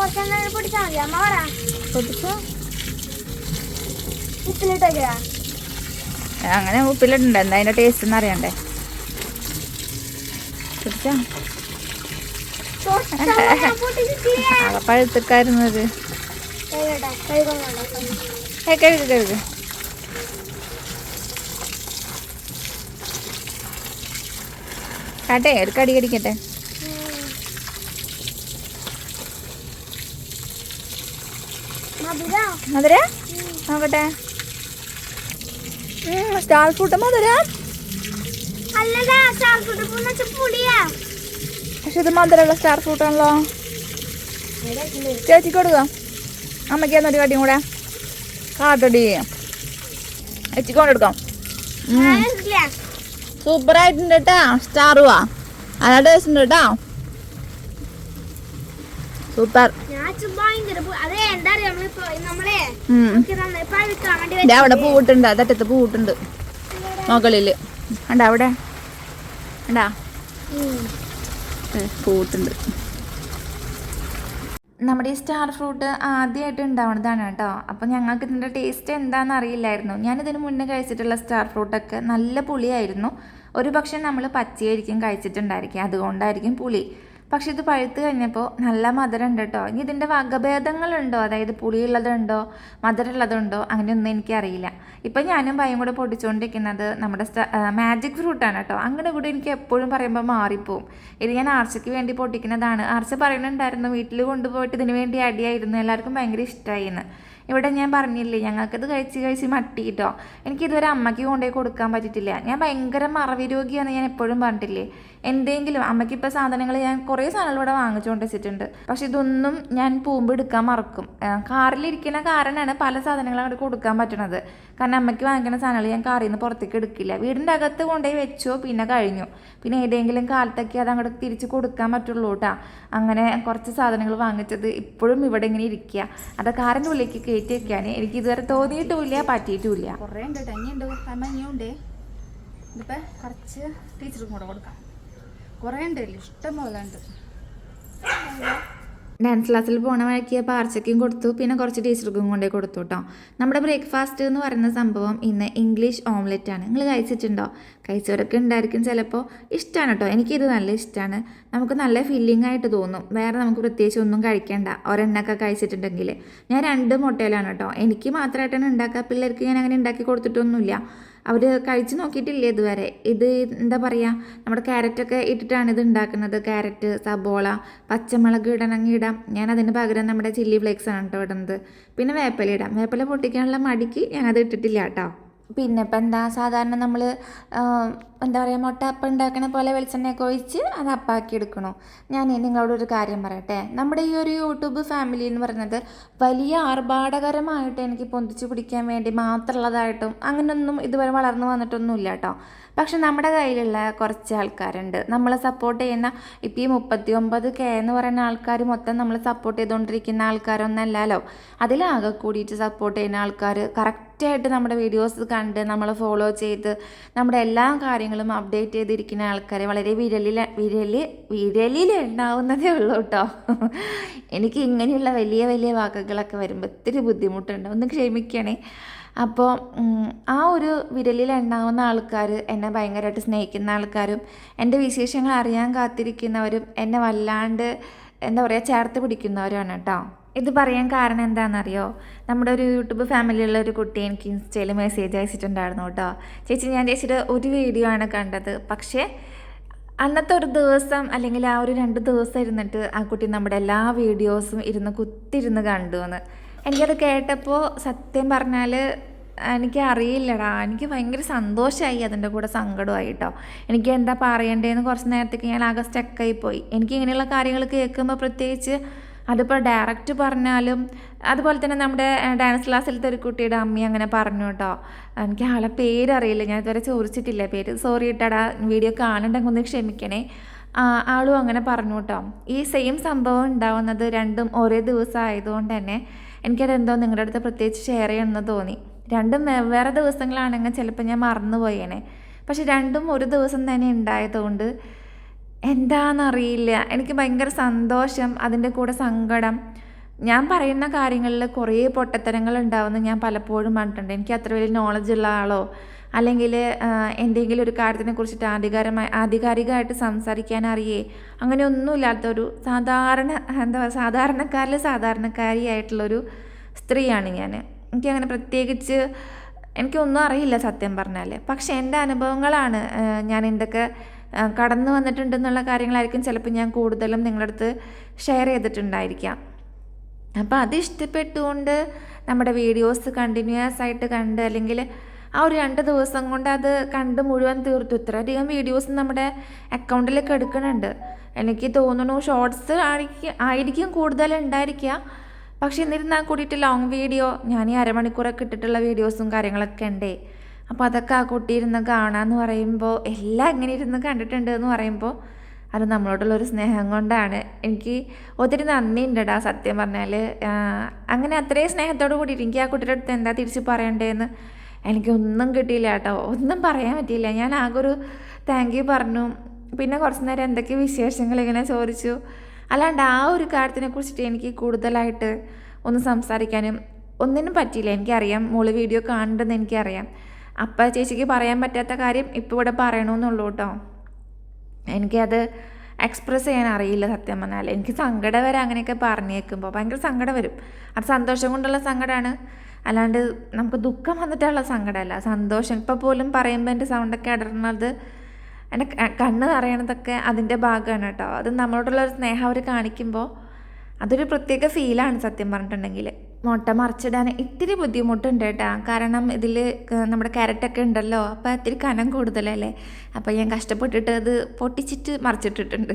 കുറച്ചെണ്ണം പൊടിച്ചാൽ മതി. അമ്മ പറ. പൊട്ടിച്ചോ ഉപ്പിലിട്ടേക്കാ. അങ്ങനെ ഉപ്പിലിട്ടുണ്ട് എന്താ അതിന്റെ ടേസ്റ്റ് എന്ന് അറിയണ്ടേ? കഴുകുന്നുണ്ടോ ഏ കഴുകു കഴുകു. കാട്ടെ ഒരു കടി കടിക്കട്ടെ? മധുര? നോക്കട്ടെ. സ്റ്റാർ ഫ്രൂട്ട് മധുര? പക്ഷെ ഇത് മധുരമുള്ള സ്റ്റാർ ഫ്രൂട്ട് ആണല്ലോ. ചേച്ചിക്ക് കൊടുക്കുക അമ്മയ്ക്ക് എന്നൊരു കടിയും കൂടെ. കാട്ടടി ചേച്ചിക്ക് കൊണ്ടെടുക്കാം സൂപ്പറായിട്ടുണ്ട് കേട്ടാ സ്റ്റാറുവാ. അതാ ടേസ്റ്റ് ഉണ്ട് കേട്ടോ ദേ അവിടെ പൂട്ടുണ്ട് അതറ്റത്ത് പൂട്ടുണ്ട് മുകളിൽ. ഉണ്ടാ അവിടെ? ഉണ്ടാ പൂവിട്ടുണ്ട് നമ്മുടെ ഈ സ്റ്റാർ ഫ്രൂട്ട് ആദ്യമായിട്ട് ഉണ്ടാവുന്നതാണ് കേട്ടോ. അപ്പോൾ ഞങ്ങൾക്ക് ഇതിന്റെ ടേസ്റ്റ് എന്താണെന്ന് അറിയില്ലായിരുന്നു. ഞാനിതിന് മുന്നേ കഴിച്ചിട്ടുള്ള സ്റ്റാർ ഫ്രൂട്ടൊക്കെ നല്ല പുളിയായിരുന്നു. ഒരു പക്ഷേ നമ്മൾ പച്ചയായിരിക്കും കഴിച്ചിട്ടുണ്ടായിരിക്കും. അതുകൊണ്ടായിരിക്കും പുളി. പക്ഷെ ഇത് പഴുത്ത് കഴിഞ്ഞപ്പോൾ നല്ല മധുരം ഉണ്ട് കേട്ടോ. ഇനി ഇതിന്റെ വകഭേദങ്ങളുണ്ടോ? അതായത് പുളിയുള്ളതുണ്ടോ? മധുരമുള്ളതുണ്ടോ? അങ്ങനെയൊന്നും എനിക്കറിയില്ല. ഇപ്പം ഞാനും ഭയം കൂടെ പൊടിച്ചുകൊണ്ടിരിക്കുന്നത് നമ്മുടെ മാജിക് ഫ്രൂട്ടാണ് കേട്ടോ. അങ്ങനെ കൂടെ എനിക്ക് എപ്പോഴും പറയുമ്പോൾ മാറിപ്പോവും. ഇത് ഞാൻ ആർച്ചയ്ക്ക് വേണ്ടി പൊട്ടിക്കുന്നതാണ്. ആർച്ച പറയുന്നുണ്ടായിരുന്നു വീട്ടിൽ കൊണ്ടുപോയിട്ട് ഇതിന് വേണ്ടി അടിയായിരുന്നു. എല്ലാവർക്കും ഭയങ്കര ഇഷ്ടമായി എന്ന് ഇവിടെ ഞാൻ പറഞ്ഞില്ലേ ഞങ്ങൾക്കിത് കഴിച്ച് കഴിച്ച് മട്ടി കേട്ടോ. എനിക്ക് ഇതുവരെ അമ്മയ്ക്ക് കൊണ്ടുപോയി കൊടുക്കാൻ പറ്റിയിട്ടില്ല. ഞാൻ ഭയങ്കര മറവി രോഗിയാണെന്ന് ഞാൻ എപ്പോഴും പറഞ്ഞിട്ടില്ലേ. എന്തെങ്കിലും അമ്മയ്ക്ക് ഇപ്പം സാധനങ്ങൾ ഞാൻ കുറേ സാധനങ്ങൾ ഇവിടെ വാങ്ങിച്ചുകൊണ്ട് വെച്ചിട്ടുണ്ട് പക്ഷെ ഇതൊന്നും ഞാൻ പൂമ്പ് എടുക്കാൻ മറക്കും. കാറിലിരിക്കുന്ന കാരനാണ് പല സാധനങ്ങളും അങ്ങോട്ട് കൊടുക്കാൻ പറ്റണത്. കാരണം അമ്മയ്ക്ക് വാങ്ങിക്കുന്ന സാധനങ്ങൾ ഞാൻ കാറിൽ നിന്ന് പുറത്തേക്ക് എടുക്കില്ല. വീടിന്റെ അകത്ത് കൊണ്ടുപോയി വെച്ചോ പിന്നെ കഴിഞ്ഞു. പിന്നെ ഏതെങ്കിലും കാലത്തൊക്കെ അത് അങ്ങോട്ട് തിരിച്ച് കൊടുക്കാൻ പറ്റുള്ളൂ കേട്ടോ അങ്ങനെ കുറച്ച് സാധനങ്ങൾ വാങ്ങിച്ചത് ഇപ്പോഴും ഇവിടെ ഇങ്ങനെ ഇരിക്കുക അത് കാറിന്റെ ഉള്ളിലേക്ക് കയറ്റി വെക്കാൻ എനിക്ക് ഇതുവരെ തോന്നിയിട്ടുമില്ല പറ്റിയിട്ടുമില്ല കുറേ ഉണ്ട് കേട്ടോ ഇനിയുണ്ട് മഞ്ഞുണ്ട് ഇതിപ്പോൾ കുറച്ച് ടീച്ചർക്കും കൂടെ കൊടുക്കാം. കുറേ ഉണ്ട് ഇഷ്ടം പോലെ ഉണ്ട്. ഡാൻസ് ക്ലാസ്സിൽ പോണ വഴിക്ക് പാർച്ചയ്ക്കും കൊടുത്തു. പിന്നെ കുറച്ച് ടീച്ചർക്കും കൊണ്ടേ കൊടുത്തു കേട്ടോ നമ്മുടെ ബ്രേക്ക്ഫാസ്റ്റ് എന്ന് പറയുന്ന സംഭവം ഇന്ന് ഇംഗ്ലീഷ് ഓംലെറ്റ് ആണ്. നിങ്ങൾ കഴിച്ചിട്ടുണ്ടോ? കഴിച്ചവരൊക്കെ ഉണ്ടായിരിക്കും ചിലപ്പോൾ ഇഷ്ടമാണ് കേട്ടോ എനിക്കിത് നല്ല ഇഷ്ടമാണ് നമുക്ക് നല്ല ഫില്ലിംഗ് ആയിട്ട് തോന്നും. വേറെ നമുക്ക് പ്രത്യേകിച്ച് ഒന്നും കഴിക്കേണ്ട. ഒരെണ്ണൊക്കെ കഴിച്ചിട്ടുണ്ടെങ്കിൽ ഞാൻ രണ്ട് മുട്ടയിലാണ് കേട്ടോ എനിക്ക് മാത്രമായിട്ടാണ് ഉണ്ടാക്കുക പിള്ളേർക്ക് ഞാൻ അങ്ങനെ ഉണ്ടാക്കി കൊടുത്തിട്ടൊന്നുമില്ല. അവർ കഴിച്ച് നോക്കിയിട്ടില്ല ഇതുവരെ? ഇത് എന്താ പറയുക നമ്മുടെ ക്യാരറ്റൊക്കെ ഇട്ടിട്ടാണ് ഇത് ഉണ്ടാക്കുന്നത്. ക്യാരറ്റ് സബോള പച്ചമുളക് ഇടണമെങ്കിൽ ഇടാം. ഞാൻ അതിന് പകരം നമ്മുടെ ചില്ലി ഫ്ലേക്സ് ആണ് കേട്ടോ ഇടുന്നത്. പിന്നെ വേപ്പില ഇടാം. വേപ്പില പൊട്ടിക്കാനുള്ള മടിക്ക് ഞാനത് ഇട്ടിട്ടില്ല കേട്ടോ. പിന്നെ ഇപ്പം എന്താ സാധാരണ നമ്മൾ എന്താ പറയുക മുട്ട അപ്പം ഉണ്ടാക്കണ പോലെ വെളിച്ചെണ്ണയൊക്കെ ഒഴിച്ച് അത് അപ്പാക്കി എടുക്കണോ. ഞാൻ നിങ്ങളോട് ഒരു കാര്യം പറയട്ടെ. നമ്മുടെ ഈ ഒരു യൂട്യൂബ് ഫാമിലി എന്ന് പറയുന്നത് വലിയ ആർഭാടകരമായിട്ട് എനിക്ക് പൊന്തിച്ച് പിടിക്കാൻ വേണ്ടി മാത്രമുള്ളതായിട്ടും അങ്ങനെയൊന്നും ഇതുവരെ വളർന്നു വന്നിട്ടൊന്നുമില്ല കേട്ടോ. പക്ഷെ നമ്മുടെ കയ്യിലുള്ള കുറച്ച് ആൾക്കാരുണ്ട്. നമ്മളെ സപ്പോർട്ട് ചെയ്യുന്ന ഇപ്പം ഈ മുപ്പത്തി ഒമ്പത് കെ എന്ന് പറയുന്ന ആൾക്കാർ മൊത്തം നമ്മൾ സപ്പോർട്ട് ചെയ്തുകൊണ്ടിരിക്കുന്ന ആൾക്കാരൊന്നല്ലല്ലോ. അതിലാകെ കൂടിയിട്ട് സപ്പോർട്ട് ചെയ്യുന്ന ആൾക്കാർ കറക്റ്റായിട്ട് നമ്മുടെ വീഡിയോസ് കണ്ട് നമ്മളെ ഫോളോ ചെയ്ത് നമ്മുടെ എല്ലാ കാര്യങ്ങളും അപ്ഡേറ്റ് ചെയ്തിരിക്കുന്ന ആൾക്കാരെ വളരെ വിരലിൽ വിരൽ വിരലിൽ ഉണ്ടാവുന്നതേ ഉള്ളൂ കേട്ടോ എനിക്ക് ഇങ്ങനെയുള്ള വലിയ വലിയ വാക്കുകളൊക്കെ വരുമ്പോൾ ഇത്തിരി ബുദ്ധിമുട്ടുണ്ട്. ഒന്ന് ക്ഷമിക്കണേ. അപ്പോൾ ആ ഒരു വിരലിൽ എണ്ണാവുന്ന ആൾക്കാർ എന്നെ ഭയങ്കരമായിട്ട് സ്നേഹിക്കുന്ന ആൾക്കാരും എന്റെ വിശേഷങ്ങൾ അറിയാൻ കാത്തിരിക്കുന്നവരും എന്നെ വല്ലാണ്ട് എന്താ പറയുക ചേർത്ത് പിടിക്കുന്നവരുമാണ് കേട്ടോ. ഇത് പറയാൻ കാരണം എന്താണെന്നറിയോ? നമ്മുടെ ഒരു യൂട്യൂബ് ഫാമിലിയുള്ള ഒരു കുട്ടി എനിക്ക് ഇൻസ്റ്റയിൽ മെസ്സേജ് അയച്ചിട്ടുണ്ടായിരുന്നു കേട്ടോ. ചേച്ചി ഞാൻ ചേച്ചിയുടെ ഒരു വീഡിയോ ആണ് കണ്ടത്. പക്ഷേ അന്നത്തെ ഒരു ദിവസം അല്ലെങ്കിൽ ആ ഒരു രണ്ട് ദിവസം ഇരുന്നിട്ട് ആ കുട്ടി നമ്മുടെ എല്ലാ വീഡിയോസും ഇരുന്ന് കുത്തിരുന്ന് കണ്ടു എന്ന് എനിക്കത് കേട്ടപ്പോൾ സത്യം പറഞ്ഞാൽ എനിക്ക് അറിയില്ലടാ എനിക്ക് ഭയങ്കര സന്തോഷമായി അതിന്റെ കൂടെ സങ്കടമായി കേട്ടോ എനിക്ക് എന്താ പറയണ്ടേന്ന് കുറച്ച് നേരത്തേക്ക് ഞാൻ ആകെ സ്റ്റക്കായി പോയി. എനിക്ക് ഇങ്ങനെയുള്ള കാര്യങ്ങൾ കേൾക്കുമ്പോൾ പ്രത്യേകിച്ച് അതിപ്പോൾ ഡയറക്റ്റ് പറഞ്ഞാലും അതുപോലെ തന്നെ നമ്മുടെ ഡാൻസ് ക്ലാസ്സിലത്തെ ഒരു കുട്ടിയുടെ അമ്മ അങ്ങനെ പറഞ്ഞു കേട്ടോ. എനിക്ക് ആളെ പേരറിയില്ല. ഞാൻ ഇതുവരെ ചോദിച്ചിട്ടില്ല. പേര് സോറി ഇട്ടാടാ. വീഡിയോ കാണണ്ടെങ്കിൽ ഒന്ന് ക്ഷമിക്കണേ. ആളും അങ്ങനെ പറഞ്ഞു കേട്ടോ. ഈ സെയിം സംഭവം ഉണ്ടാവുന്നത് രണ്ടും ഒരേ ദിവസം ആയതുകൊണ്ട് തന്നെ എനിക്കതെന്തോ നിങ്ങളുടെ അടുത്ത് പ്രത്യേകിച്ച് ഷെയർ ചെയ്യണമെന്ന് തോന്നി. രണ്ടും വേറെ ദിവസങ്ങളാണെങ്കിൽ ചിലപ്പോൾ ഞാൻ മറന്നുപോയേനെ പക്ഷെ രണ്ടും ഒരു ദിവസം തന്നെ ഉണ്ടായതുകൊണ്ട് എന്താണെന്നറിയില്ല എനിക്ക് ഭയങ്കര സന്തോഷം അതിന്റെ കൂടെ സങ്കടം. ഞാൻ പറയുന്ന കാര്യങ്ങളിൽ കുറേ പൊട്ടത്തരങ്ങൾ ഉണ്ടാവുമെന്ന് ഞാൻ പലപ്പോഴും പറഞ്ഞിട്ടുണ്ട്. എനിക്ക് അത്ര വലിയ നോളജ് ഉള്ള ആളോ അല്ലെങ്കിൽ എന്തെങ്കിലും ഒരു കാര്യത്തിനെ കുറിച്ചിട്ട് ആധികാരമായി ആധികാരികമായിട്ട് സംസാരിക്കാൻ അറിയേ അങ്ങനെ ഒന്നുമില്ലാത്തൊരു സാധാരണ എന്താ പറയുക സാധാരണക്കാരിൽ സാധാരണക്കാരിയായിട്ടുള്ളൊരു സ്ത്രീയാണ് ഞാൻ എനിക്കങ്ങനെ പ്രത്യേകിച്ച് എനിക്കൊന്നും അറിയില്ല സത്യം പറഞ്ഞാൽ പക്ഷേ എന്റെ അനുഭവങ്ങളാണ് ഞാൻ എന്തൊക്കെ കടന്നു വന്നിട്ടുണ്ടെന്നുള്ള കാര്യങ്ങളായിരിക്കും ചിലപ്പോൾ ഞാൻ കൂടുതലും നിങ്ങളുടെ അടുത്ത് ഷെയർ ചെയ്തിട്ടുണ്ടായിരിക്കാം. അപ്പോൾ അത് ഇഷ്ടപ്പെട്ടുകൊണ്ട് നമ്മുടെ വീഡിയോസ് കണ്ടിന്യൂസ് ആയിട്ട് കണ്ട് അല്ലെങ്കിൽ ആ ഒരു രണ്ട് ദിവസം കൊണ്ട് അത് കണ്ട് മുഴുവൻ തീർത്തു. ഇത്രയധികം വീഡിയോസ് നമ്മുടെ അക്കൗണ്ടിലേക്ക് എടുക്കുന്നുണ്ട്. എനിക്ക് തോന്നുന്നു ഷോർട്സ് ആയിരിക്കും ആയിരിക്കും കൂടുതൽ ഉണ്ടായിരിക്കുക. പക്ഷെ എന്നിരുന്നാൽ കൂടിയിട്ട് ലോങ് വീഡിയോ ഞാൻ ഈ അരമണിക്കൂറൊക്കെ ഇട്ടിട്ടുള്ള വീഡിയോസും കാര്യങ്ങളൊക്കെ ഉണ്ടേ. അപ്പോൾ അതൊക്കെ ആ കുട്ടി ഇരുന്ന് കാണാമെന്ന് പറയുമ്പോൾ എല്ലാം ഇങ്ങനെ ഇരുന്ന് കണ്ടിട്ടുണ്ട് എന്ന് പറയുമ്പോൾ അത് നമ്മളോടുള്ളൊരു സ്നേഹം കൊണ്ടാണ്. എനിക്ക് ഒത്തിരി നന്ദി ഉണ്ടടാ സത്യം പറഞ്ഞാൽ അങ്ങനെ അത്രയും സ്നേഹത്തോട് കൂടി എനിക്ക് ആ കുട്ടിയുടെ അടുത്ത് എന്താ തിരിച്ച് പറയണ്ടേന്ന് എനിക്കൊന്നും കിട്ടിയില്ല കേട്ടോ. ഒന്നും പറയാൻ പറ്റിയില്ല. ഞാൻ ആകെ ഒരു താങ്ക് യു പറഞ്ഞു. പിന്നെ കുറച്ച് നേരം എന്തൊക്കെ വിശേഷങ്ങൾ ഇങ്ങനെ ചോദിച്ചു. അല്ലാണ്ട് ആ ഒരു കാര്യത്തിനെ കുറിച്ചിട്ട് എനിക്ക് കൂടുതലായിട്ട് ഒന്ന് സംസാരിക്കാനും ഒന്നിനും പറ്റിയില്ല. എനിക്കറിയാം മോൾ വീഡിയോ കാണുന്നുണ്ടെന്ന് എനിക്കറിയാം. അപ്പം ചേച്ചിക്ക് പറയാൻ പറ്റാത്ത കാര്യം ഇപ്പോൾ ഇവിടെ പറയണമെന്നുള്ളൂ കേട്ടോ. എനിക്കത് എക്സ്പ്രസ് ചെയ്യാൻ അറിയില്ല സത്യം പറഞ്ഞാൽ എനിക്ക് സങ്കടം വരെ അങ്ങനെയൊക്കെ പറഞ്ഞേക്കുമ്പോൾ ഭയങ്കര സങ്കടം വരും. അത് സന്തോഷം കൊണ്ടുള്ള സങ്കടമാണ് അല്ലാണ്ട് നമുക്ക് ദുഃഖം വന്നിട്ടുള്ള സങ്കടമല്ല. സന്തോഷം ഇപ്പോൾ പോലും പറയുമ്പോൾ എന്റെ സൗണ്ടൊക്കെ അടർന്നത് എന്റെ കണ്ണ് നിറയണതൊക്കെ അതിന്റെ ഭാഗമാണ് കേട്ടോ. അത് നമ്മളോടുള്ള ഒരു സ്നേഹം അവർ കാണിക്കുമ്പോൾ അതൊരു പ്രത്യേക ഫീലാണ് സത്യം പറഞ്ഞിട്ടുണ്ടെങ്കിൽ. മുട്ട മറിച്ചിടാൻ ഇത്തിരി ബുദ്ധിമുട്ടുണ്ട് കേട്ടോ. കാരണം ഇതിൽ നമ്മുടെ ക്യാരറ്റൊക്കെ ഉണ്ടല്ലോ. അപ്പോൾ ഇത്തിരി കനം കൂടുതലല്ലേ? അപ്പോൾ ഞാൻ കഷ്ടപ്പെട്ടിട്ട് അത് പൊട്ടിച്ചിട്ട് മറിച്ചിട്ടിട്ടുണ്ട്.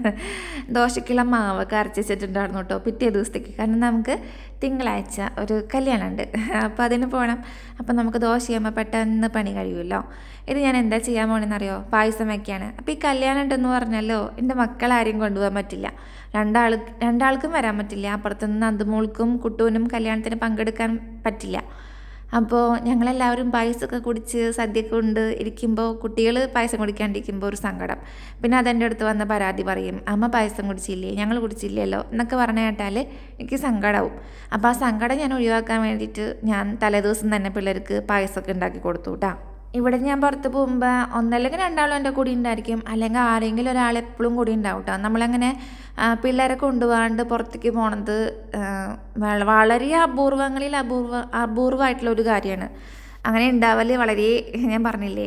ദോശയ്ക്കുള്ള മാവൊക്കെ കരച്ചിട്ടുണ്ടായിരുന്നു കേട്ടോ പിറ്റേ ദിവസത്തേക്ക്. കാരണം നമുക്ക് തിങ്കളാഴ്ച ഒരു കല്യാണമുണ്ട്. അപ്പോൾ അതിന് പോകണം അപ്പോൾ നമുക്ക് ദോശ ചെയ്യുമ്പോൾ പെട്ടെന്ന് പണി കഴിയുമല്ലോ. ഇത് ഞാൻ എന്താ ചെയ്യാൻ പോകണമെന്നറിയോ പായസം വയ്ക്കുകയാണ് അപ്പോൾ ഈ കല്യാണം ഉണ്ടെന്ന് പറഞ്ഞല്ലോ എന്റെ മക്കളാരെയും കൊണ്ടുപോകാൻ പറ്റില്ല. രണ്ടാൾ രണ്ടാൾക്കും വരാൻ പറ്റില്ല. അപ്പുറത്തുനിന്ന് അന്തുമോൾക്കും കുട്ടൂനും കല്യാണത്തിന് പങ്കെടുക്കാൻ പറ്റില്ല. അപ്പോൾ ഞങ്ങളെല്ലാവരും പായസമൊക്കെ കുടിച്ച് സദ്യയൊക്കെ ഉണ്ട് ഇരിക്കുമ്പോൾ കുട്ടികൾ പായസം കുടിക്കാണ്ടിരിക്കുമ്പോൾ ഒരു സങ്കടം. പിന്നെ അതെന്റെ അടുത്ത് വന്ന പരാതി പറയും അമ്മ പായസം കുടിച്ചില്ലേ? ഞങ്ങൾ കുടിച്ചില്ലല്ലോ? എന്നൊക്കെ പറഞ്ഞു കേട്ടാൽ എനിക്ക് സങ്കടമാവും അപ്പോൾ ആ സങ്കടം ഞാൻ ഒഴിവാക്കാൻ വേണ്ടിയിട്ട് ഞാൻ തലേദിവസം തന്നെ പിള്ളേർക്ക് പായസമൊക്കെ ഉണ്ടാക്കി കൊടുത്തു കേട്ടോ ഇവിടെ ഞാൻ പുറത്ത് പോകുമ്പോൾ ഒന്നല്ലെങ്കിൽ രണ്ടാളും എന്റെ കൂടി ഉണ്ടായിരിക്കും. അല്ലെങ്കിൽ ആരെങ്കിലും ഒരാൾ എപ്പോഴും കൂടി ഉണ്ടാവും കേട്ടോ നമ്മളങ്ങനെ പിള്ളേരെ കൊണ്ടുപോകാണ്ട് പുറത്തേക്ക് പോണത് വളരെ അപൂർവങ്ങളിൽ അപൂർവ അപൂർവമായിട്ടുള്ള ഒരു കാര്യമാണ്. അങ്ങനെ ഉണ്ടാവൽ വളരെ ഞാൻ പറഞ്ഞില്ലേ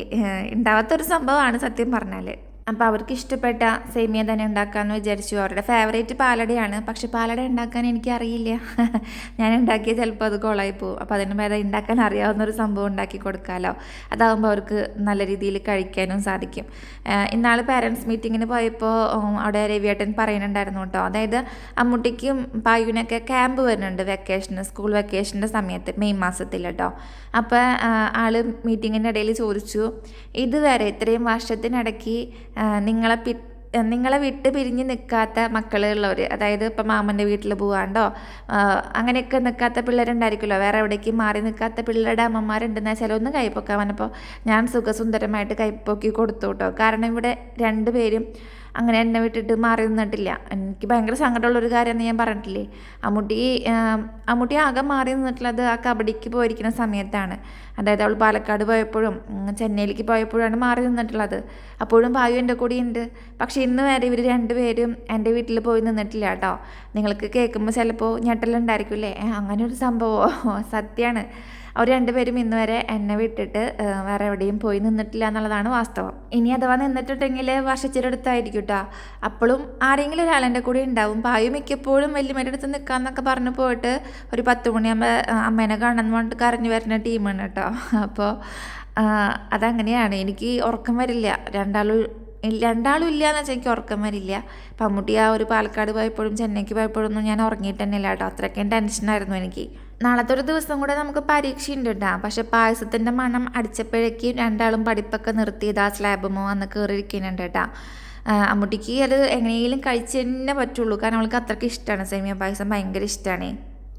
ഉണ്ടാവാത്തൊരു സംഭവമാണ് സത്യം പറഞ്ഞാൽ അപ്പോൾ അവർക്ക് ഇഷ്ടപ്പെട്ട സേമിയ തന്നെ ഉണ്ടാക്കാമെന്ന് വിചാരിച്ചു. അവരുടെ ഫേവറേറ്റ് പാലടയാണ്. പക്ഷെ പാലട ഉണ്ടാക്കാൻ എനിക്ക് അറിയില്ല ഞാൻ ഉണ്ടാക്കിയ ചിലപ്പോൾ അത് കൊളായി പോകും. അപ്പോൾ അതിന് മേലെ ഉണ്ടാക്കാൻ അറിയാവുന്ന ഒരു സംഭവം ഉണ്ടാക്കി കൊടുക്കാമല്ലോ അതാകുമ്പോൾ അവർക്ക് നല്ല രീതിയിൽ കഴിക്കാനും സാധിക്കും. ഇന്നാൾ പാരൻസ് മീറ്റിങ്ങിന് പോയപ്പോൾ അവിടെ രവിയേട്ടൻ പറയുന്നുണ്ടായിരുന്നു കേട്ടോ. അതായത് അമ്മുട്ടിക്കും പായുവിനൊക്കെ ക്യാമ്പ് വരുന്നുണ്ട് വെക്കേഷന് സ്കൂൾ വെക്കേഷന്റെ സമയത്ത് മെയ് മാസത്തിൽ കേട്ടോ. അപ്പോൾ ആൾ മീറ്റിങ്ങിന്റെ ഇടയിൽ ചോദിച്ചു ഇതുവരെ ഇത്രയും വർഷത്തിനിടയ്ക്ക് നിങ്ങളെ പി നിങ്ങളെ വിട്ട് പിരിഞ്ഞ് നിൽക്കാത്ത മക്കളുള്ളവർ അതായത് ഇപ്പം മാമന്റെ വീട്ടിൽ പോകാണ്ടോ അങ്ങനെയൊക്കെ നിൽക്കാത്ത പിള്ളേരുണ്ടായിരിക്കുമല്ലോ. വേറെ എവിടേക്കും മാറി നിൽക്കാത്ത പിള്ളേരുടെ അമ്മമാരുണ്ടെന്ന് വെച്ചാൽ ഒന്ന് കൈപ്പൊക്കാൻ വന്നപ്പോൾ ഞാൻ സുഖസുന്ദരമായിട്ട് കൈപ്പൊക്കി കൊടുത്തു കേട്ടോ കാരണം ഇവിടെ രണ്ട് പേരും അങ്ങനെ എന്നെ വിട്ടിട്ട് മാറി നിന്നിട്ടില്ല. എനിക്ക് ഭയങ്കര സങ്കടമുള്ളൊരു കാര്യമെന്ന് ഞാൻ പറഞ്ഞിട്ടില്ലേ. അമ്മൂട്ടി അമ്മൂട്ടി ആകെ മാറി നിന്നിട്ടുള്ളത് ആ കബഡിക്ക് പോയിരിക്കുന്ന സമയത്താണ്. അതായത് അവൾ പാലക്കാട് പോയപ്പോഴും ചെന്നൈയിലേക്ക് പോയപ്പോഴാണ് മാറി നിന്നിട്ടുള്ളത്. അപ്പോഴും ഭാവി എന്റെ കൂടെ ഉണ്ട് പക്ഷേ ഇന്ന് വരെ ഇവർ രണ്ടുപേരും എന്റെ വീട്ടിൽ പോയി നിന്നിട്ടില്ല കേട്ടോ. നിങ്ങൾക്ക് കേൾക്കുമ്പോൾ ചിലപ്പോൾ ഞെട്ടലുണ്ടായിരിക്കില്ലേ അങ്ങനെ ഒരു സംഭവമോ സത്യമാണ് അവർ രണ്ടുപേരും ഇന്ന് വരെ എന്നെ വിട്ടിട്ട് വേറെ എവിടെയും പോയി നിന്നിട്ടില്ല എന്നുള്ളതാണ് വാസ്തവം. ഇനി അഥവാ നിന്നിട്ടുണ്ടെങ്കിൽ വർഷച്ചിരടുത്തായിരിക്കും കേട്ടോ. അപ്പോഴും ആരെങ്കിലും ഒരാളെന്റെ കൂടെ ഉണ്ടാവും. പായു മിക്കപ്പോഴും വലിയമ്മയുടെ അടുത്ത് നിൽക്കാമെന്നൊക്കെ പറഞ്ഞു പോയിട്ട് ഒരു പത്ത് മണിയാകുമ്പോൾ അമ്മേനെ കാണാൻ പറഞ്ഞിട്ട് കരഞ്ഞു വരുന്ന ടീമാണ് കേട്ടോ. അപ്പോൾ അതങ്ങനെയാണ്. എനിക്ക് ഉറക്കം വരില്ല. രണ്ടാളും രണ്ടാളും ഇല്ല എന്ന് വെച്ചാൽ എനിക്ക് ഉറക്കം വരില്ല. പമ്മൂട്ടി ആ ഒരു പാലക്കാട് പോയപ്പോഴും ചെന്നൈക്ക് പോയപ്പോഴൊന്നും ഞാൻ ഉറങ്ങിയിട്ട് തന്നെ ഇല്ല കേട്ടോ. അത്രയ്ക്കും ടെൻഷനായിരുന്നു എനിക്ക്. നാളത്തെ ഒരു ദിവസം കൂടെ നമുക്ക് പരീക്ഷയുണ്ട് കേട്ടോ. പക്ഷെ പായസത്തിന്റെ മണം അടിച്ചപ്പോഴേക്കും രണ്ടാളും പഠിപ്പൊക്കെ നിർത്തി ഇതാ സ്ലാബുമോ അന്ന് കയറിയിരിക്കുന്നുണ്ട് കേട്ടോ. ആ, അമ്മൂട്ടിക്ക് അത് എങ്ങനെയെങ്കിലും കഴിച്ച് തന്നെ പറ്റുള്ളൂ. കാരണം അവൾക്ക് അത്രയ്ക്ക് ഇഷ്ടമാണ് സേമിയ പായസം ഭയങ്കര ഇഷ്ടമാണ്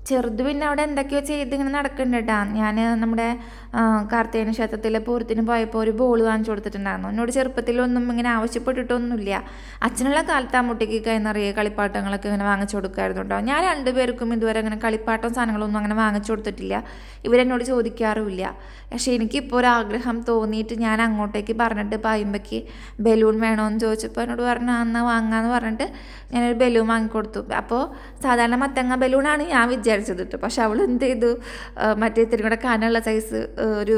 ചെറുത് പിന്നെ അവിടെ എന്തൊക്കെയോ ചെയ്ത് ഇങ്ങനെ നടക്കുന്നുണ്ട് കേട്ടോ ഞാൻ നമ്മുടെ ആ, കാർത്തികേയന ക്ഷേത്രത്തിലെ പൂരത്തിന് പോയപ്പോൾ ഒരു ബോൾ വാങ്ങിച്ചു കൊടുത്തിട്ടുണ്ടായിരുന്നു. എന്നോട് ചെറുപ്പത്തിലൊന്നും ഇങ്ങനെ ആവശ്യപ്പെട്ടിട്ടൊന്നുമില്ല. അച്ഛനുള്ള കാലത്ത് ആ കൈ നിറയെ കളിപ്പാട്ടങ്ങളൊക്കെ ഇങ്ങനെ വാങ്ങിച്ചു കൊടുക്കുമായിരുന്നു കേട്ടോ ഞാൻ രണ്ടുപേർക്കും ഇതുവരെ അങ്ങനെ കളിപ്പാട്ടം സാധനങ്ങളൊന്നും അങ്ങനെ വാങ്ങിച്ചു കൊടുത്തിട്ടില്ല. ഇവരെന്നോട് ചോദിക്കാറുമില്ല. പക്ഷേ എനിക്കിപ്പോൾ ഒരു ആഗ്രഹം തോന്നിയിട്ട് ഞാൻ അങ്ങോട്ടേക്ക് പറഞ്ഞിട്ട് പായുമ്പയ്ക്ക് ബലൂൺ വേണമെന്ന് ചോദിച്ചപ്പോൾ എന്നോട് പറഞ്ഞു അന്ന് വാങ്ങാമെന്ന് പറഞ്ഞിട്ട് ഞാനൊരു ബലൂൺ വാങ്ങിക്കൊടുത്തു. അപ്പോൾ സാധാരണ മത്തങ്ങ ബലൂണാണ് ഞാൻ വിചാരിച്ചത് കേട്ടോ പക്ഷെ അവൾ എന്ത് ചെയ്തു മറ്റേ ഇത്തിരി കൂടെ കാനുള്ള സൈസ് ഒരു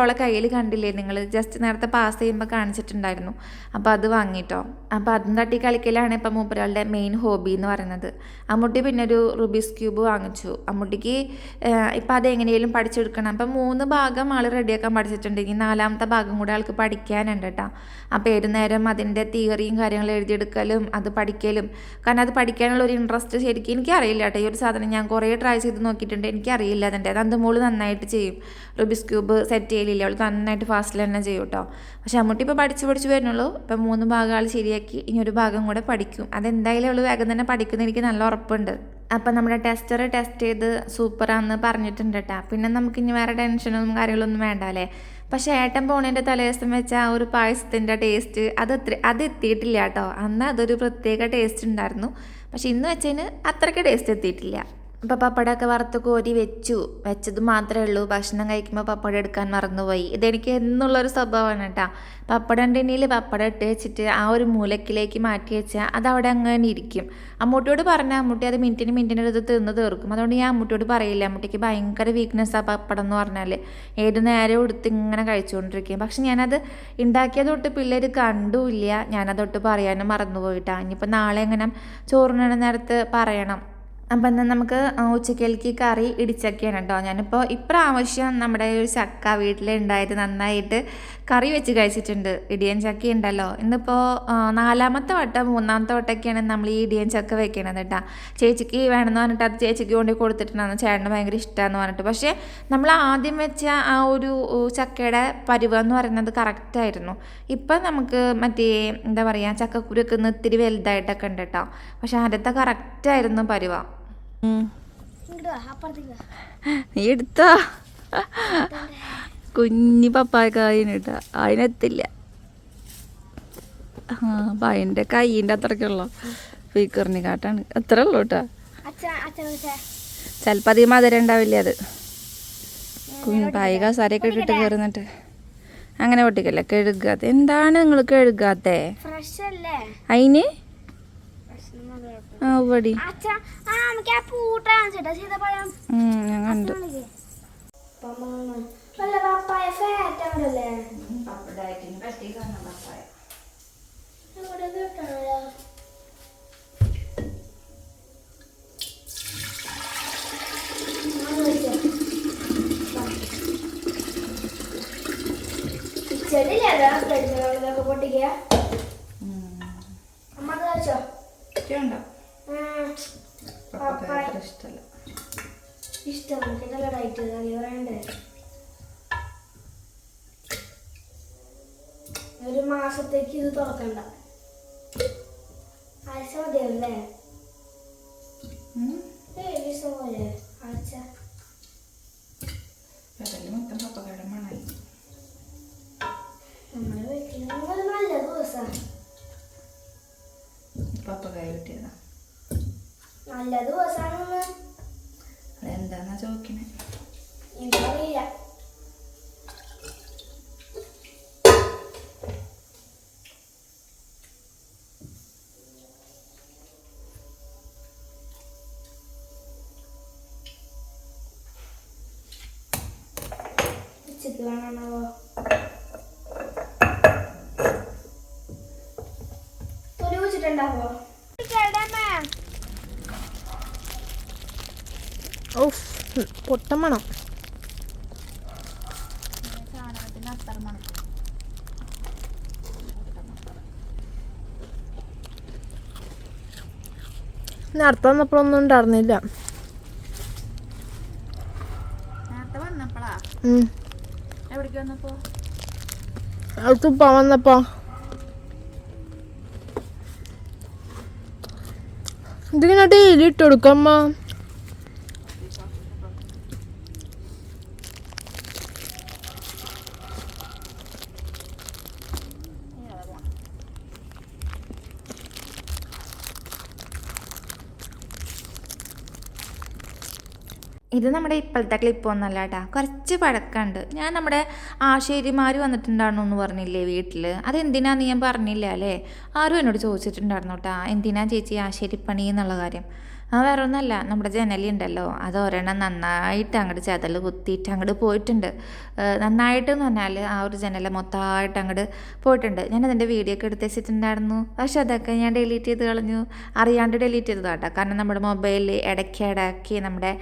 അവളെ കയ്യിൽ കണ്ടില്ലേ? നിങ്ങൾ ജസ്റ്റ് നേരത്തെ പാസ് ചെയ്യുമ്പോൾ കാണിച്ചിട്ടുണ്ടായിരുന്നു. അപ്പോൾ അത് വാങ്ങിട്ടോ. അപ്പോൾ അതും തട്ടി കളിക്കലാണ് ഇപ്പം മൂപ്പരാളുടെ മെയിൻ ഹോബി എന്ന് പറയുന്നത്. അമ്മുട്ടി പിന്നെ ഒരു റുബിസ് ക്യൂബ് വാങ്ങിച്ചു. അമ്മുട്ടിക്ക് ഇപ്പം അത് എങ്ങനെയും പഠിച്ചെടുക്കണം. അപ്പം മൂന്ന് ഭാഗം ആൾ റെഡിയാക്കാൻ പഠിച്ചിട്ടുണ്ടെങ്കിൽ നാലാമത്തെ ഭാഗം കൂടെ ആൾക്ക് പഠിക്കാനുണ്ട് കേട്ടോ അപ്പോൾ ഏത് നേരം അതിന്റെ തിയറിയും കാര്യങ്ങളും എഴുതിയെടുക്കലും അത് പഠിക്കലും. കാരണം അത് പഠിക്കാനുള്ള ഒരു ഇൻട്രസ്റ്റ് ശരിക്കും എനിക്കറിയില്ല കേട്ടോ ഈ ഒരു സാധനം ഞാൻ കുറേ ട്രൈ ചെയ്ത് നോക്കിയിട്ടുണ്ട്. എനിക്കറിയില്ല അതിന്റെ അത് മോൾ നന്നായിട്ട് ചെയ്യും. ക്യൂബ് സെറ്റ് ചെയ്യലില്ല. അവൾ നന്നായിട്ട് ഫാസ്റ്റിൽ തന്നെ ചെയ്യും കേട്ടോ പക്ഷെ അമ്മൂട്ടി ഇപ്പോൾ പഠിച്ച് പഠിച്ച് വരുന്നുള്ളൂ. ഇപ്പം മൂന്ന് ഭാഗങ്ങൾ ശരിയാക്കി. ഇനി ഒരു ഭാഗം കൂടെ പഠിക്കും. അതെന്തായാലും അവൾ വേഗം തന്നെ പഠിക്കുന്ന എനിക്ക് നല്ല ഉറപ്പുണ്ട്. അപ്പം നമ്മുടെ ടെസ്റ്റർ ടെസ്റ്റ് ചെയ്ത് സൂപ്പറാന്ന് പറഞ്ഞിട്ടുണ്ട് കേട്ടോ പിന്നെ നമുക്ക് ഇനി വേറെ ടെൻഷനൊന്നും കാര്യങ്ങളൊന്നും വേണ്ട അല്ലേ? പക്ഷേ ഏട്ടൻ പോണേന്റെ തലേദിവസം വെച്ച ആ ഒരു പായസത്തിന്റെ ടേസ്റ്റ് അത് അത്ര അത് എത്തിയിട്ടില്ല കേട്ടോ അന്ന് അതൊരു പ്രത്യേക ടേസ്റ്റ് ഉണ്ടായിരുന്നു. പക്ഷെ ഇന്ന് വെച്ചതിന് അത്രയ്ക്ക് ടേസ്റ്റ് എത്തിയിട്ടില്ല. അപ്പോൾ പപ്പടമൊക്കെ വറുത്ത് കോരി വെച്ചു. വെച്ചത് മാത്രമേ ഉള്ളൂ. ഭക്ഷണം കഴിക്കുമ്പോൾ പപ്പടം എടുക്കാൻ മറന്നുപോയി. ഇതെനിക്ക് എന്നുള്ളൊരു സ്വഭാവമാണ് കേട്ടോ പപ്പടം ഉണ്ടെങ്കിൽ പപ്പടം ഇട്ട് വെച്ചിട്ട് ആ ഒരു മൂലക്കിലേക്ക് മാറ്റി വെച്ചാൽ അത് അവിടെ അങ്ങനെ ഇരിക്കും. അമ്മൂട്ടിയോട് പറഞ്ഞാൽ അമ്മൂട്ടി അത് മിനിറ്റിന് മിനിറ്റിന് ഇത് തിന്ന് തീർക്കും. അതുകൊണ്ട് ഞാൻ അമ്മൂട്ടിയോട് പറയില്ല. അമ്മൂട്ടിക്ക് ഭയങ്കര വീക്ക്നെസ് ആ പപ്പടം എന്ന് പറഞ്ഞാൽ ഏത് നേരം എടുത്ത് ഇങ്ങനെ കഴിച്ചുകൊണ്ടിരിക്കും പക്ഷെ ഞാനത് ഉണ്ടാക്കിയത് തൊട്ട് പിള്ളേർ കണ്ടുമില്ല ഞാനതൊട്ട് പറയാനും മറന്നുപോയിട്ടാണ് ഇനിയിപ്പോൾ നാളെ എങ്ങനെ ചോറിനിടുന്ന നേരത്ത് പറയണം. അപ്പം എന്നാൽ നമുക്ക് ഉച്ചക്കലേക്ക് കറി ഇടിച്ചക്കയാണ് കേട്ടോ. ഞാനിപ്പോൾ ഇപ്രാവശ്യം നമ്മുടെ ഒരു ചക്ക വീട്ടിലുണ്ടായിട്ട് നന്നായിട്ട് കറി വെച്ച് കഴിച്ചിട്ടുണ്ട്. ഇടിയൻ ചക്ക ഉണ്ടല്ലോ ഇന്നിപ്പോൾ നാലാമത്തെ വട്ടം മൂന്നാമത്തെ വട്ടമൊക്കെയാണ് നമ്മൾ ഈ ഇടിയൻ ചക്ക വെക്കണത് കേട്ടോ. ചേച്ചിക്ക് വേണമെന്ന് പറഞ്ഞിട്ട് അത് ചേച്ചിക്ക് കൊണ്ട് കൊടുത്തിട്ടുണ്ടെന്ന് ചേട്ടന് ഭയങ്കര ഇഷ്ടമാണെന്ന് പറഞ്ഞിട്ട്. പക്ഷേ നമ്മൾ ആദ്യം വെച്ച ആ ഒരു ചക്കയുടെ പരുവം എന്ന് പറയുന്നത് കറക്റ്റായിരുന്നു ഇപ്പം നമുക്ക് മറ്റേ എന്താ പറയുക ചക്കക്കുരൊക്കെ ഇന്ന് ഇത്തിരി വലുതായിട്ടൊക്കെ ഉണ്ട് കേട്ടോ. പക്ഷേ ആദ്യത്തെ കറക്റ്റായിരുന്നു പരുവ. നീ എടുത്തോ. കുഞ്ഞി പപ്പായ കായിട്ട അതിനെത്തില്ല ആ അപ്പം അതിന്റെ കൈയിന്റെ അത്രയ്ക്കുള്ളൂ സ്പീക്കറിന് കാട്ടാണ്. അത്ര ഉള്ളൂ കേട്ടോ. ചിലപ്പോൾ അധികം മധുരം ഉണ്ടാവില്ല അത്? കുഞ്ഞ് പായ കസാരയൊക്കെ ഇട്ടിട്ട് കയറുന്നിട്ട് അങ്ങനെ പൊട്ടിക്കല്ലേ? കഴുകാത്ത എന്താണ് നിങ്ങൾ കഴുകാത്തേ? അതിന് ഇവിടെ ചെടിയില്ലേ ഫ്രിഡ്ജിലൊക്കെ പൊട്ടിക്കുക. അമ്മ കഴിച്ചോ ഉം. ഇഷ്ടമല്ല. ഇഷ്ടം നല്ല ഡയറ്റ് കറി വേണ്ടേ? ഒരു മാസത്തേക്ക് ഇത് തുറക്കണ്ട. ആഴ്ച മതിയല്ലേ? ഏഴ് ദിവസം പോലെ ആഴ്ച. നല്ല ദിവസമാണെന്ന് അതെന്താന്നാ ചോദിക്കണേ എനിക്കറിയില്ല ഉച്ചയ്ക്ക് വേണോ പൊട്ടം മണം നേരത്തെ വന്നപ്പോഴൊന്നും ഉണ്ടായിരുന്നില്ല. വന്നപ്പോ? അവൾക്ക് ഇപ്പം വന്നപ്പോ. ഇതിങ്ങനെ ഡെയിലി ഇട്ട് ഇത് നമ്മുടെ ഇപ്പോഴത്തെ ക്ലിപ്പൊന്നല്ല കേട്ടോ കുറച്ച് പഴക്കമുണ്ട് ഞാൻ നമ്മുടെ ആശേരിമാർ വന്നിട്ടുണ്ടായിരുന്നു എന്ന് പറഞ്ഞില്ലേ വീട്ടിൽ അതെന്തിനാന്ന് ഞാൻ പറഞ്ഞില്ല അല്ലേ? ആരും എന്നോട് ചോദിച്ചിട്ടുണ്ടായിരുന്നു കേട്ടോ എന്തിനാ ചേച്ചി ആശേരിപ്പണി എന്നുള്ള കാര്യം? ആ വേറെ ഒന്നല്ല നമ്മുടെ ജനലി ഉണ്ടല്ലോ. അത് ഒരെണ്ണം നന്നായിട്ട് അങ്ങോട്ട് ചതൽ കുത്തിയിട്ട് അങ്ങോട്ട് പോയിട്ടുണ്ട്. നന്നായിട്ട് എന്ന് പറഞ്ഞാൽ ആ ഒരു ജനല മൊത്തമായിട്ട് അങ്ങോട്ട് പോയിട്ടുണ്ട്. ഞാൻ അതിന്റെ വീഡിയോ ഒക്കെ എടുത്ത് വെച്ചിട്ടുണ്ടായിരുന്നു. പക്ഷെ അതൊക്കെ ഞാൻ ഡിലീറ്റ് ചെയ്ത് കളഞ്ഞു. അറിയാണ്ട് ഡിലീറ്റ് ചെയ്തതാണ് കേട്ടോ. കാരണം നമ്മുടെ മൊബൈലിൽ ഇടയ്ക്ക് ഇടയ്ക്ക് നമ്മുടെ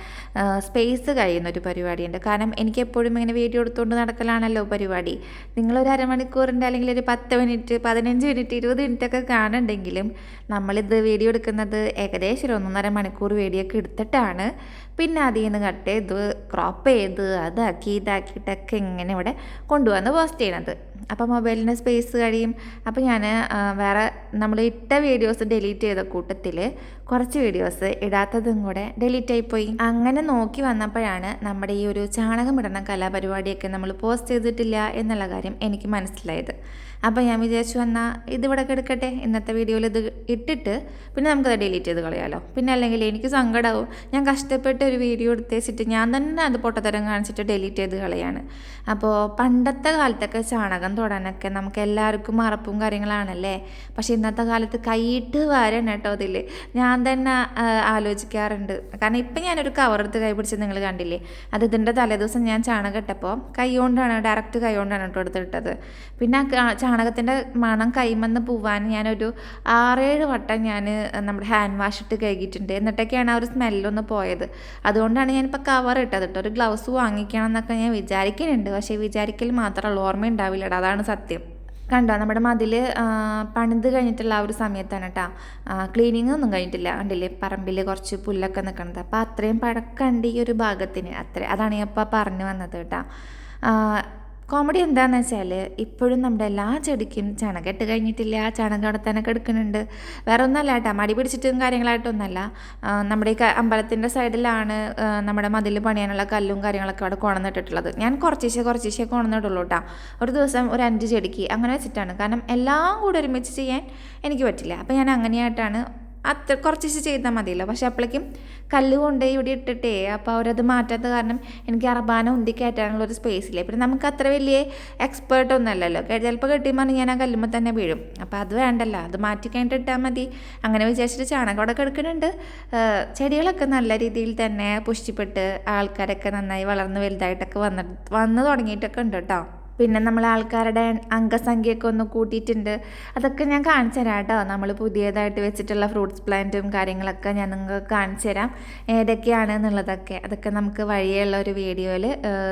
സ്പേസ് കഴിയുന്ന ഒരു പരിപാടിയുണ്ട്. കാരണം എനിക്ക് എപ്പോഴും ഇങ്ങനെ വീഡിയോ എടുത്തുകൊണ്ട് നടക്കലാണല്ലോ പരിപാടി. നിങ്ങളൊരു അരമണിക്കൂറിന്റെ അല്ലെങ്കിൽ ഒരു പത്ത് മിനിറ്റ് പതിനഞ്ച് മിനിറ്റ് ഇരുപത് മിനിറ്റ് ഒക്കെ കാണുന്നുണ്ടെങ്കിലും നമ്മളിത് വീഡിയോ എടുക്കുന്നത് ഏകദേശം ഒരു ഒന്നൊന്നര മണിക്കൂർ വേടിയൊക്കെ എടുത്തിട്ടാണ്. പിന്നെ അതിൽ നിന്ന് കട്ട് ചെയ്ത് ക്രോപ്പ് ചെയ്ത് അതാക്കി ഇതാക്കിയിട്ടൊക്കെ ഇങ്ങനെ ഇവിടെ കൊണ്ടുവന്ന് പോസ്റ്റ് ചെയ്യണത്. അപ്പോൾ മൊബൈലിന്റെ സ്പേസ് കഴിയും. അപ്പോൾ ഞാൻ വേറെ നമ്മൾ ഇട്ട വീഡിയോസ് ഡിലീറ്റ് ചെയ്ത കൂട്ടത്തിൽ കുറച്ച് വീഡിയോസ് ഇടാത്തതും കൂടെ ഡിലീറ്റ് ആയിപ്പോയി അങ്ങനെ നോക്കി വന്നപ്പോഴാണ് നമ്മുടെ ഈ ഒരു ചാണകം ഇടുന്ന കലാപരിപാടിയൊക്കെ നമ്മൾ പോസ്റ്റ് ചെയ്തിട്ടില്ല എന്നുള്ള കാര്യം എനിക്ക് മനസ്സിലായത്. അപ്പോൾ ഞാൻ വിചാരിച്ചു എന്നാൽ ഇതിവിടെ എടുക്കട്ടെ ഇന്നത്തെ വീഡിയോയിൽ ഇത് ഇട്ടിട്ട് പിന്നെ നമുക്കത് ഡിലീറ്റ് ചെയ്ത് കളയാലോ. പിന്നെ അല്ലെങ്കിൽ എനിക്ക് സങ്കടമാവും ഞാൻ കഷ്ടപ്പെട്ട് ഒരു വീഡിയോ എടുത്ത് വെച്ചിട്ട് ഞാൻ തന്നെ അത് പൊട്ടത്തരം കാണിച്ചിട്ട് ഡിലീറ്റ് ചെയ്ത് കളയാണ്. അപ്പോൾ പണ്ടത്തെ കാലത്തൊക്കെ ചാണകം തൊടാനൊക്കെ നമുക്ക് എല്ലാവർക്കും മറപ്പും കാര്യങ്ങളാണല്ലേ? പക്ഷേ ഇന്നത്തെ കാലത്ത് കൈയിട്ട് വരണം കേട്ടോ അതിൽ ഞാൻ തന്നെ ആലോചിക്കാറുണ്ട്. കാരണം ഇപ്പം ഞാനൊരു കവർ എടുത്ത് കൈ പിടിച്ച് നിങ്ങൾ കണ്ടില്ലേ? അത് ഇതിന്റെ തലേദിവസം ഞാൻ ചാണകം ഇട്ടപ്പോൾ കൈ കൊണ്ടാണ് ഡയറക്റ്റ് കൈ കൊണ്ടാണ് കേട്ടോ എടുത്തിട്ടത്. പിന്നെ ആ ചാണകത്തിന്റെ മണം കൈമന്ന് പോവാൻ ഞാനൊരു ആറേഴ് വട്ടം ഞാൻ നമ്മുടെ ഹാൻഡ് വാഷ് ഇട്ട് കഴുകിയിട്ടുണ്ട്. എന്നിട്ടൊക്കെയാണ് ആ ഒരു സ്മെല്ലൊന്ന് പോയത്. അതുകൊണ്ടാണ് ഞാനിപ്പോൾ കവർ ഇട്ടത് കേട്ടോ ഒരു ഗ്ലൗസ് വാങ്ങിക്കണം എന്നൊക്കെ ഞാൻ വിചാരിക്കുന്നുണ്ട് പക്ഷേ വിചാരിക്കൽ മാത്രമല്ല. ഓർമ്മ ഉണ്ടാവില്ലടാ അതാണ് സത്യം. കണ്ടോ? നമ്മുടെ മതിൽ പണിത് കഴിഞ്ഞിട്ടുള്ള ആ ഒരു സമയത്താണ് കേട്ടോ ക്ലീനിങ് ഒന്നും കഴിഞ്ഞിട്ടില്ല. കണ്ടില്ലേ? പറമ്പിൽ കുറച്ച് പുല്ലൊക്കെ നിൽക്കണത് അപ്പോൾ അത്രയും പഴക്കമുണ്ട് ഈ ഒരു ഭാഗത്തിന്. അത്ര. അതാണ് ഞാൻ ഇപ്പോൾ പറഞ്ഞു വന്നത് കേട്ടോ കോമഡി എന്താണെന്ന് വെച്ചാൽ ഇപ്പോഴും നമ്മുടെ എല്ലാ ചെടിക്കും ചാണകം ഇട്ട് കഴിഞ്ഞിട്ടില്ല ചാണകം തന്നെ എടുക്കുന്നുണ്ട് വേറെ ഒന്നല്ല കേട്ടോ മടി പിടിച്ചിട്ടും കാര്യങ്ങളായിട്ടൊന്നല്ല നമ്മുടെ ഈ അമ്പലത്തിന്റെ സൈഡിലാണ് നമ്മുടെ മതിൽ പണിയാനുള്ള കല്ലും കാര്യങ്ങളൊക്കെ അവിടെ കൊണന്നിട്ടിട്ടുള്ളത് ഞാൻ കുറച്ചേശ്ശെ കുറച്ചേശ്ശെ കൊണന്നിട്ടുള്ളൂ കേട്ടോ ഒരു ദിവസം ഒരു അഞ്ച് ചെടിക്ക് അങ്ങനെ വെച്ചിട്ടാണ്. കാരണം എല്ലാം കൂടെ ഒരുമിച്ച് ചെയ്യാൻ എനിക്ക് പറ്റില്ല. അപ്പോൾ ഞാൻ അങ്ങനെയായിട്ടാണ് അത്ര കുറച്ച് ചെയ്താൽ മതിയല്ലോ. പക്ഷെ അപ്പോഴേക്കും കല്ല് കൊണ്ട് ഇവിടെ ഇട്ടിട്ടേ അപ്പോൾ അവരത് മാറ്റാത്ത കാരണം എനിക്ക് അർബാന ഉന്തി കയറ്റാനുള്ള ഒരു സ്പേസ് ഇല്ല. പിന്നെ നമുക്ക് അത്ര വലിയ എക്സ്പേർട്ട് ഒന്നുമല്ലല്ലോ ചിലപ്പോൾ കെട്ടിയുമ്പോൾ ഞാൻ ആ കല്ലുമ്പോൾ തന്നെ വീഴും. അപ്പോൾ അത് വേണ്ടല്ലോ. അത് മാറ്റി കഴിഞ്ഞിട്ട് ഇട്ടാൽ മതി. അങ്ങനെ വിചാരിച്ചിട്ട് ചാണകം എടുക്കുന്നുണ്ട്. കിടക്കുന്നുണ്ട് ചെടികളൊക്കെ നല്ല രീതിയിൽ തന്നെ പുഷ്ടിപ്പെട്ട് ആൾക്കാരൊക്കെ നന്നായി വളർന്ന് വലുതായിട്ടൊക്കെ വന്ന് വന്ന് തുടങ്ങിയിട്ടൊക്കെ ഉണ്ട് കേട്ടോ. പിന്നെ നമ്മൾ ആൾക്കാരുടെ അംഗസംഖ്യയൊക്കെ ഒന്ന് കൂട്ടിയിട്ടുണ്ട്. അതൊക്കെ ഞാൻ കാണിച്ചു തരാം കേട്ടോ. നമ്മൾ പുതിയതായിട്ട് വെച്ചിട്ടുള്ള ഫ്രൂട്ട്സ് പ്ലാന്റും കാര്യങ്ങളൊക്കെ ഞാൻ നിങ്ങൾക്ക് കാണിച്ചു തരാം. ഏതൊക്കെയാണ് എന്നുള്ളതൊക്കെ. അതൊക്കെ നമുക്ക് വഴിയുള്ള ഒരു വീഡിയോയിൽ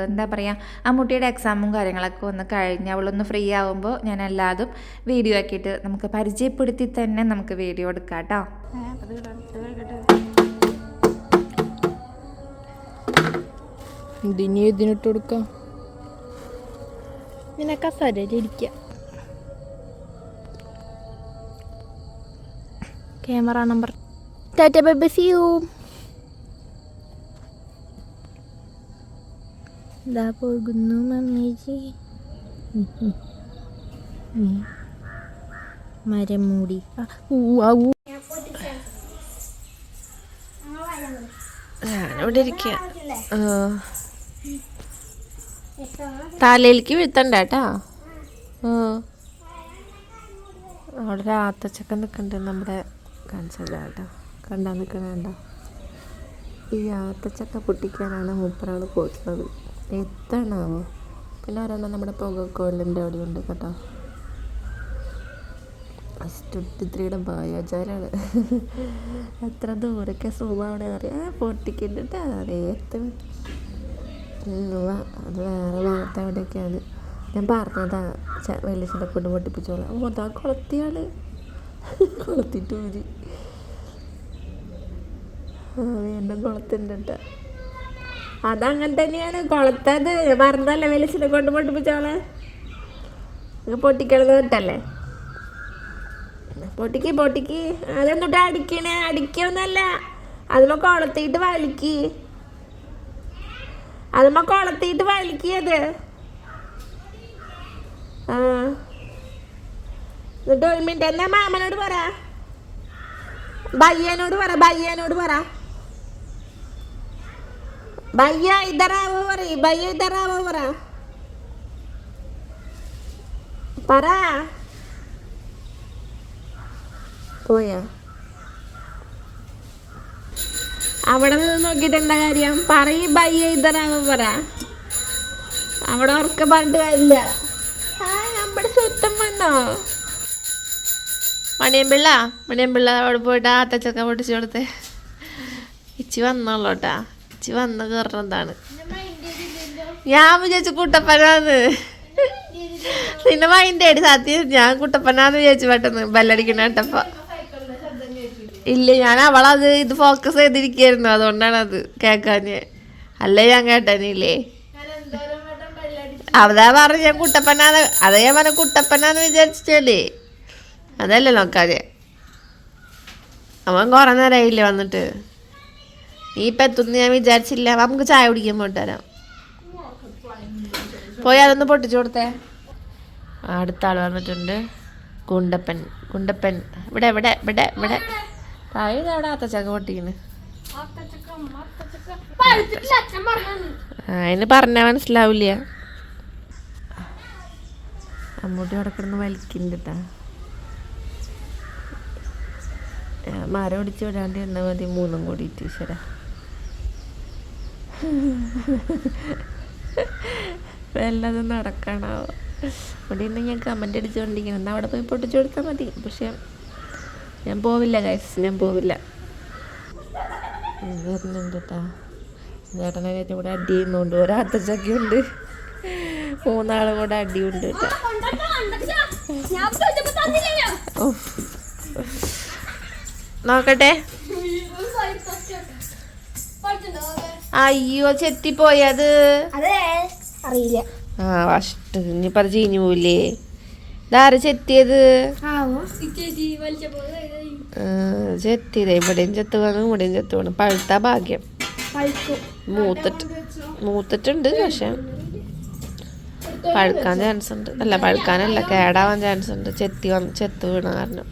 എന്താ പറയുക അമ്മൂട്ടിയുടെ എക്സാമും കാര്യങ്ങളൊക്കെ ഒന്ന് കഴിഞ്ഞ് അവളൊന്ന് ഫ്രീ ആവുമ്പോൾ ഞാൻ എല്ലാതും വീഡിയോ ആക്കിയിട്ട് നമുക്ക് പരിചയപ്പെടുത്തി തന്നെ നമുക്ക് വീഡിയോ എടുക്കാം കേട്ടോ. ഇതിനി ഇതിനിട്ട് കൊടുക്കാം. ഇങ്ങനെ കസരയിലിരിക്ക camera number tata bye see you ഇതാ പോകുന്നു മമ്മീജി മരം മൂടി ഞാനിവിടെ ഇരിക്കുക തലയിലേക്ക് വീഴ്ത്തണ്ട കേട്ടാ. അവിടെ ഒരു ആത്തച്ചക്ക നിൽക്കുന്നുണ്ട് നമ്മുടെ കേട്ടോ കണ്ടാ നിൽക്കണ ഈ ആത്തച്ചക്ക പൊട്ടിക്കാനാണ് മൂപ്പരാൾ പോയിട്ടുള്ളത്. എത്തണാവോ? പിന്നെ ഒരെണ്ണം നമ്മുടെ പുകക്കോലിന്റെ അവിടെ ഉണ്ട് കേട്ടോ. അഷ്ടത്തിരിയുടെ ഭയോചാരാണ് എത്ര ദൂരൊക്കെ സുഖമാണെന്ന് അറിയാം. പൊട്ടിക്കുന്നുണ്ട് അതേത്ത് അത് വേറെ ഭാഗത്ത് അവിടെയൊക്കെയാണ് ഞാൻ പറഞ്ഞതാ വലിയ കൊണ്ട് പൊട്ടിപ്പിച്ചോളാം. ഓ അതാ കൊളത്തിയാണ്. കൊളത്തിട്ട് ഊരി. വീണ്ടും കുളത്തുണ്ട് അതങ്ങനെ തന്നെയാണ്. കുളത്തത്. പറഞ്ഞതല്ലേ വലിയ കൊണ്ട് പൊട്ടിപ്പിച്ചോളെ. പൊട്ടിക്കണത് കേട്ടല്ലേ പൊട്ടിക്ക് പൊട്ടിക്ക്. അതെന്നിട്ട് അടിക്കണേ? അടിക്കൊന്നല്ല അതിലൊക്കെ കൊളത്തിയിട്ട് വലിക്ക്. അതിമ കൊളത്തിയിട്ട് വലിക്കിയത്. ആ. എന്നിട്ട് ഒരു മിനിറ്റ് എന്നാ മാമനോട് പറ. ബയ്യനോട് പറ ബയ്യനോട് പറ. ബയ്യ ഇതറാവോ പറ ബയ്യ ഇതറാവോ പറ. പറ. പോയാ. അവിടെ നിന്ന് നോക്കിയിട്ട് എന്താ കാര്യം? പറയ് ബൈ ഇതറാവോ പറ. അവിടെ ഉറക്ക പറഞ്ഞിട്ട് ആ നമ്മുടെ സ്വത്തം വന്നോ? മണിയമ്പിള്ള മണിയമ്പിള്ള അവിടെ പോയിട്ട് ആ തച്ചൊക്കെ പൊട്ടിച്ചു കൊടുത്തേ. ഇച്ചി വന്നോളൂട്ടാ. ഇച്ചി വന്ന് കയറുന്നതാണ്. ഞാൻ വിചാരിച്ചു കുട്ടപ്പനാന്ന്. നിന്നെ മൈൻഡ് ആയിട്ട് സത്യം. ഞാൻ കുട്ടപ്പനാന്ന് വിചാരിച്ചു പെട്ടെന്ന് ബല്ലടിക്കണ കേട്ടപ്പോ. ഇല്ല ഞാൻ അവളത് ഇത് ഫോക്കസ് ചെയ്തിരിക്കായിരുന്നു അതുകൊണ്ടാണ് അത് കേക്കാൻ അല്ലേ ഞാൻ കേട്ടനില്ലേ അവതാ പറഞ്ഞു ഞാൻ കുട്ടപ്പനാന്ന് അതേ ഞാൻ പറഞ്ഞ കുട്ടപ്പനാന്ന് വിചാരിച്ചല്ലേ അതല്ലേ നോക്കാതെ അവൻ കുറേ നേരമായില്ലേ വന്നിട്ട്. നീ ഇപ്പം എത്തുന്നു ഞാൻ വിചാരിച്ചില്ല. നമുക്ക് ചായ കുടിക്കാൻ പോയിട്ട് തരാം പോയി അതൊന്ന് പൊട്ടിച്ചു കൊടുത്തേ. അടുത്ത ആൾ വന്നിട്ടുണ്ട്. കുണ്ടപ്പൻ കുണ്ടപ്പൻ ഇവിടെ ഇവിടെ ഇവിടെ ഇവിടെ. അതിന് പറഞ്ഞ മനസ്സിലാവില്ല. അമ്മൂട്ടി അവിടെ കിടന്ന് വലിക്കുന്നുണ്ട് മരം ഒടിച്ച് വിടാണ്ട് എന്നാൽ മതി മൂന്നും കൂടി ടീച്ചറാ വല്ലതും നടക്കണോ? അവിടെ ഇന്ന് ഞാൻ കമന്റ് അടിച്ചുകൊണ്ടിരിക്കണം എന്നാൽ അവിടെ പോയി പൊട്ടിച്ചു കൊടുത്താൽ മതി. പക്ഷെ ഞാൻ പോവില്ല ഗൈസ് ഞാൻ പോവില്ല. വരുന്നുണ്ട് കേട്ടാ ചേട്ടനെ ഏറ്റവും കൂടെ അടി ചെയ്യുന്നുണ്ട്. ഒരാത്ത ചക്കിയുണ്ട് മൂന്നാളും കൂടെ അടിയുണ്ട് കേട്ടോ. നോക്കട്ടെ. അയ്യോ ചെത്തിപ്പോയത് ആ വഷ്ട ഇനിയിപ്പത് ചീഞ്ഞു പോവില്ലേ? ഇതാര് ചെത്തിയത്? ചെത്തിയതേ. ഇവിടെയും ചെത്ത് വേണം ഇവിടെയും ചെത്ത് വേണം പഴുത്ത ഭാഗ്യം. മൂത്തിട്ട്. മൂത്തിട്ടുണ്ട് പക്ഷെ. പഴുക്കാൻ ചാൻസ് ഉണ്ട് അല്ല പഴുക്കാനല്ല കേടാവാൻ ചാൻസ് ഉണ്ട് ചെത്തി വന്ന് ചെത്ത് വീണ കാരണം.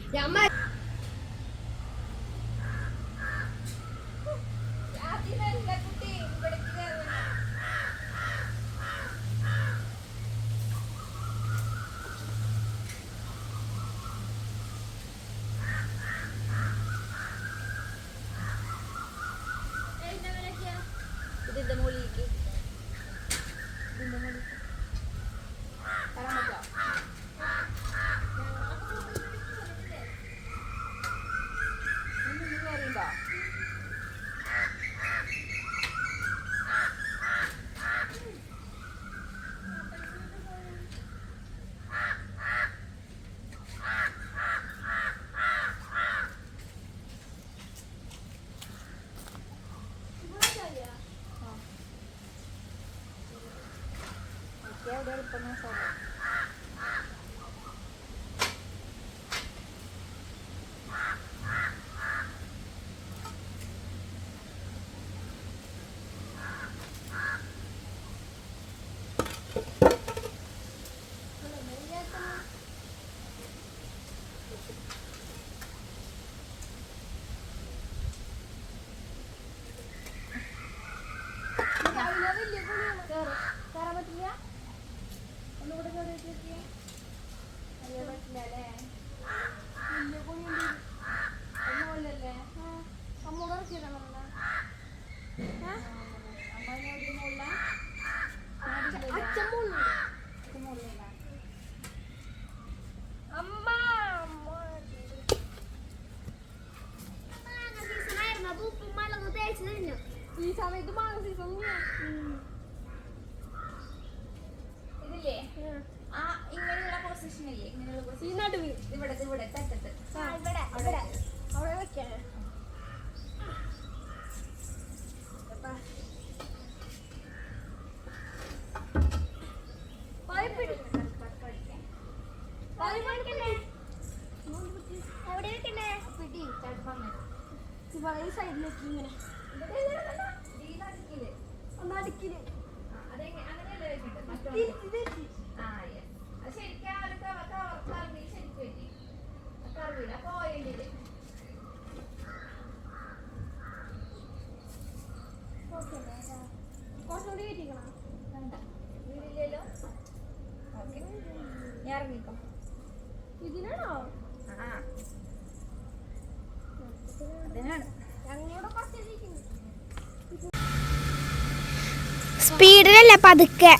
സ്പീഡിലല്ല പതുക്കെ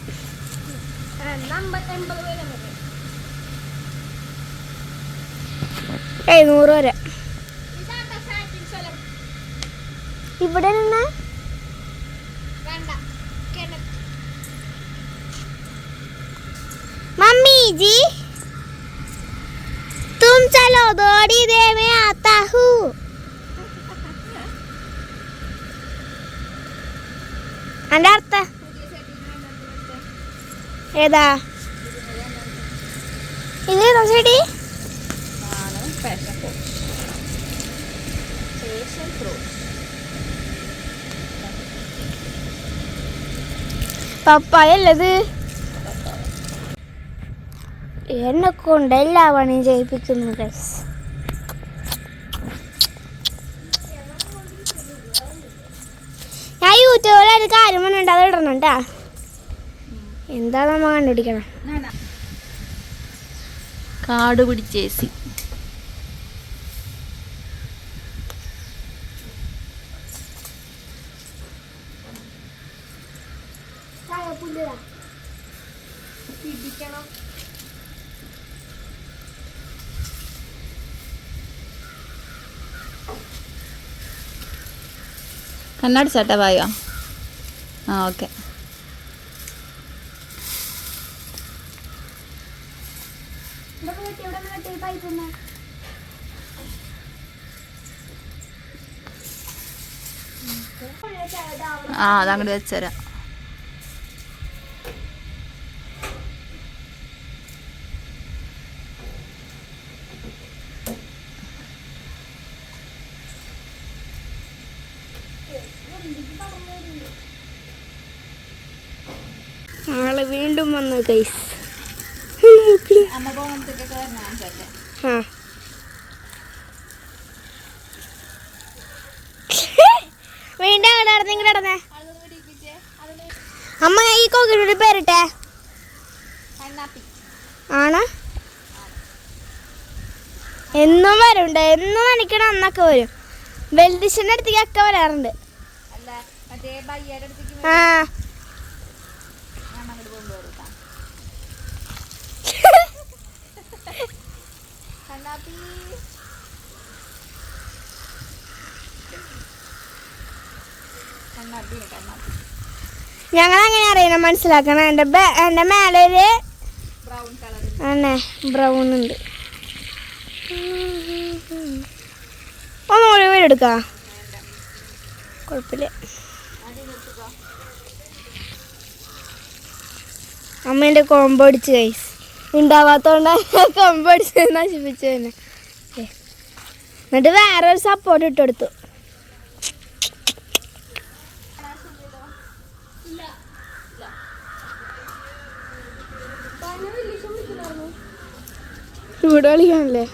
എഴുന്നൂറ് വരെ ഇവിടെ നിന്ന് मम्मी जी तुम चलो दौड़ी दे मैं आता हूँ എൻ്റെ അർത്ഥ ഏതാ? ഇത് ചേട്ടി പപ്പായ അല്ലത് എന്നെ കൊണ്ട് എല്ലാ പണിയും ചെയ്യിപ്പിക്കുന്നു ഗൈസ് ഞാൻ യൂട്യൂബിൽ ഒരു കാര്യം പറഞ്ഞിട്ട് അത് ഇടണം കേട്ടാ. എന്താ നമ്മ കണ്ടുപിടിക്കണം? കാട് പിടിച്ചേസി കണ്ണാടി ചേട്ടാ പായോ ആ ഓക്കെ ആ അതങ്ങോട്ട് വെച്ചുതരാം ഞങ്ങൾ വീണ്ടും വന്നു ഗൈസ് ആ വീണ്ടും അവിടെ നടന്ന് ഇങ്ങോട്ട് നടന്നേ അമ്മ ഈ കോക്കിനോട് പേരിട്ടെ ആണ് എന്നും വരുന്നുണ്ട് എന്നും അന്നൊക്കെ വരും. വെൽദിശന്റെ അടുത്തേക്ക് അക്ക വരാറുണ്ട്. ആ. ഞങ്ങൾ അങ്ങനെ അറിയണം മനസ്സിലാക്കണം. എന്റെ എന്റെ മേലെ ഒരു ബ്രൗൺ ഉണ്ട്. വീട് എടുക്കാ കുഴപ്പമില്ല. അമ്മേന്റെ കൊമ്പ് അടിച്ച് കൈസ് ഉണ്ടാവാത്തോണ്ടാണ് കൊമ്പ് അടിച്ച് നശിപ്പിച്ചു തന്നെ. എന്നിട്ട് വേറെ ഒരു സപ്പോർട്ട് ഇട്ടെടുത്തു. ഇവിടെ കളിക്കാനല്ലേ